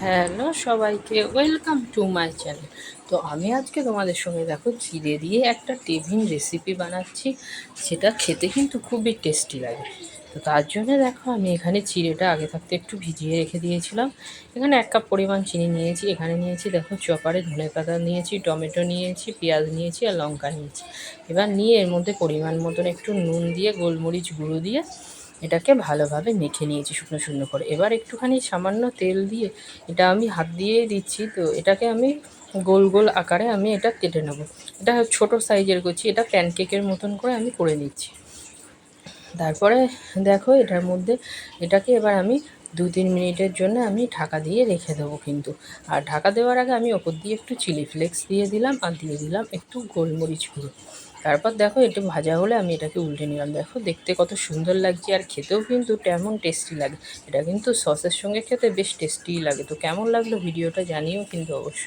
Hello সবাইকে welcome to my channel তো আমি আজকে তোমাদের সঙ্গে দেখো চিড়ে দিয়ে একটা টিফিন রেসিপি বানাচ্ছি। সেটা খেতে কিন্তু খুবই টেস্টি লাগে। তো তার জন্য দেখো আমি এখানে চিড়েটা আগে থাকতে একটু ভিজিয়ে রেখে দিয়েছিলাম। এখানে এক কাপ পরিমাণ চিনি নিয়েছি। এখানে নিয়েছি দেখো চপারে ধনে পাতা নিয়েছি, টমেটো নিয়েছি, পেঁয়াজ নিয়েছি আর লঙ্কা নিয়েছি। এবার নিয়ে এর মধ্যে পরিমাণ মতন একটু নুন দিয়ে, গোলমরিচ গুঁড়ো দিয়ে এটাকে ভালোভাবে মেখে নিয়েছি শুকনো শুকনো করে। এবার একটুখানি সামান্য তেল দিয়ে এটা আমি হাত দিয়ে দিচ্ছি, তো এটাকে আমি গোল গোল আকারে আমি এটা কেটে নেব। এটা ছোট সাইজের করছি এটা প্যানকেকের মতন করে আমি করে নিচ্ছি। তারপরে দেখো এটার মধ্যে এটাকে এবার আমি দু তিন মিনিটের জন্য আমি ঢাকা দিয়ে রেখে দেবো কিন্তু। আর ঢাকা দেওয়ার আগে আমি ওপর দিয়ে একটু চিলি ফ্লেক্স দিয়ে দিলাম আর দিয়ে দিলাম একটু গোলমরিচ গুঁড়ো। তারপর দেখো এটা ভাজা হলে আমি এটাকে উল্টে নিলাম। দেখো দেখতে কত সুন্দর লাগছে আর খেতেও কিন্তু তেমন টেস্টি লাগে। এটা কিন্তু সসের সঙ্গে খেতে বেশ টেস্টিই লাগে। তো কেমন লাগল ভিডিওটা জানিও কিন্তু অবশ্যই।